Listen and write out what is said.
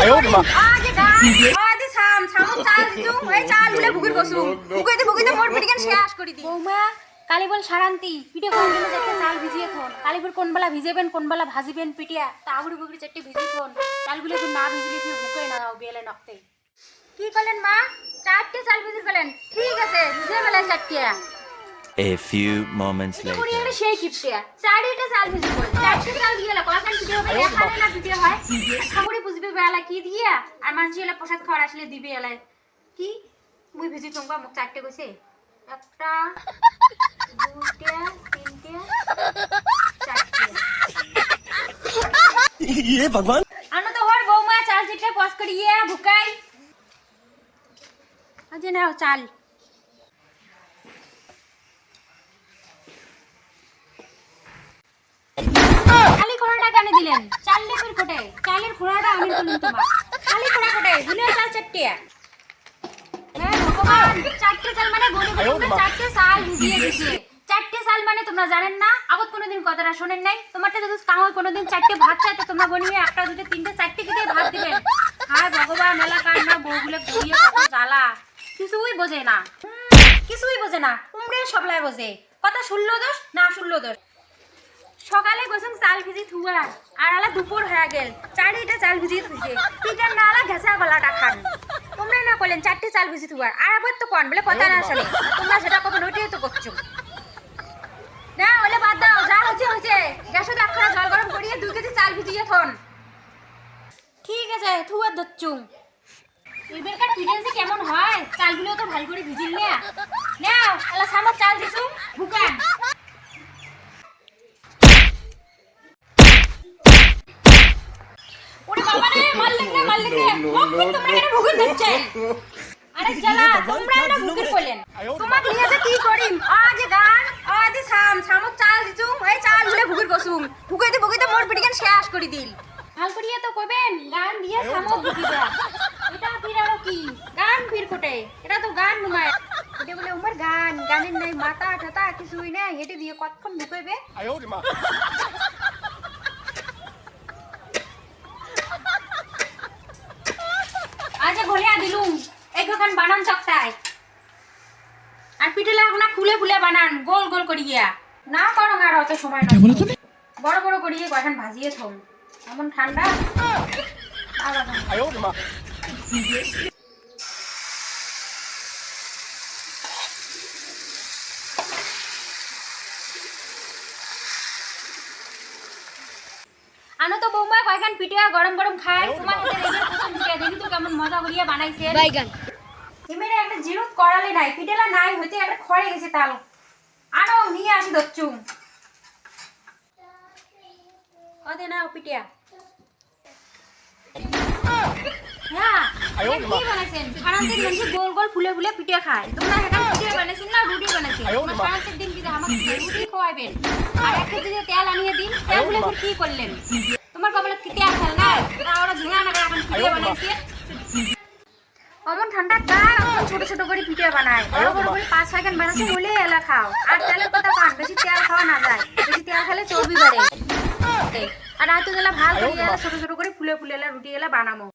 আয় ও মা কালি বল সারান্তি পিঠে কোন গেলে চারটে ঠিক আছে ভিজে ফেলেন চারটিয়া A few সেই কিপটিয়া চাল ভিজিয়ে চারটে চাল ভিজিয়ে হয়। বেলা কি দিয়া? আর মানুষ এলে প্রসাদ খাওয়ার আসলে দিবে এলাই কি? মুই ভেজি তোমার মুখ চারটে গেছে একটা দুইটা তিনটা চারটে। ইয়ে, ভগবান। আনো তো ওর বৌমা চাল চিটে পস করিয়া ভুকাই। আজ না চাল। কেন দিলেন। চাল লেপের কোটে। চালের খোড়াটা আমি তুলুন তোমার খালি খোড়া কোটে ভুলে চাল চারটে হ্যাঁ চারটে চাল মানে চারটে চাল ভিজিয়ে চারটে মানে তোমরা জানেন না, আগত কোনোদিন কথাটা শোনেন নাই। তোমারটা যদি কোনোদিন চারটে ভাত তোমরা একটা দুটো তিনটে চারটে কেটে ভাত দিবেন? হায় ভগবান বউগুলো জ্বালা। কিছুই বোঝে না। কিছুই বোঝে না উমরে সবলাই বোঝে। কথা শুনলো দোষ, না শুনলো দোষ। সকালে গোসম চাল ভিজি থুয়া আর আলা দুপুর হয়ে গেল। চারিটা চাল ভিজি থুইছে। পিটার না আলা ঘেঁচা গলাটা খান। তোমরা না করলেন চারটে চাল ভিজি থুয়ার আর আবার তো কোন বলে কথা না আসলে তোমরা যেটা কবে ওইটাই তো করছ। না ওলে বাদ দাও যা হচ্ছে হচ্ছে গ্যাসে খানা জল গরম করিয়ে দুই কেজি চাল ভিজিয়ে থন। ঠিক আছে থুয়ার দচ্ছুং এবারকার পিঠে কেমন হয়? চালগুলো তো ভালো করে ভিজিল না। নাও এলা সামর চাল দিছুং ভুকান ওরে বাবা রে মারলেন না মারলেন না মক্কর তোমরা এখানে ভুগির দিচ্ছে আরে জ্বালা তোমরা এটা ভুগির কইলেন তোমাক নিয়ে যে কি করিম? আজ গান আজ সামক চাল দিছুম এই চাল গুলে ভুগির বসুম। ভুগাইতে ভুগাইতে মোর পিটিকেন শেষ করে দিল। ভালো করিয়া তো গান দিয়ে সামক ভুগিবা এটা ফির আরও কি? গান ফির কোটে? এটা তো গান নুমায়। এটা বলে উমার গান গানের নাই মাথা ঠাতা কিছুই নাই। হেঁটে দিয়ে কতক্ষণ ঢুকাইবে বানান চকটায় আর পিঠে লাগনা ফুলে ফুলে বানান গোল গোল করিয়া না করো আর অত সময় না বড় বড় করিয়ে কয়খান ভাজিয়ে থম। এমন ঠান্ডা। আনো তো বৌমা কয়খান পিটিয়া গরম গরম খায়। তোমার দেখি তো কেমন মজা করিয়া বানাইছে। এমনি একটা জিরুত করালে নাই পিঠেলা নাই হইতে একটা খড়ে গেছে তাল। আনো নিয়ে আসি দচ্ছু কদে নাও হ্যাঁ কি বানাইছেন? সারান্তের মানুষ গোল গোল ফুলে ফুলে পিঠে খায়। তোমরা এখানে পিঠে বানাইছেন না রুটি বানাইছেন? আমার সারান্তের দিন কিন্তু আমাকে রুটি খাওয়াবেন আর এক কেজি তেল আনিয়ে দিন তেল কি করলেন? তোমার কপালে কি তেল খেল না ওরা ওরা ঝিঙা না এখন বানাইছে। অমন ঠান্ডা অমন ছোট ছোট করে পিঠে বানায়। বড় বড় করে পাঁচ ছয়খান বানাচ্ছে বলে এলা খাও। আর তেলের কথা পান বেশি তেল খাওয়া না যায়। বেশি তেল খেলে চর্বি বাড়ে। আর রাতে ভালো করে ছোট ছোট করে ফুলে ফুলে এলা রুটি এলা বানামো।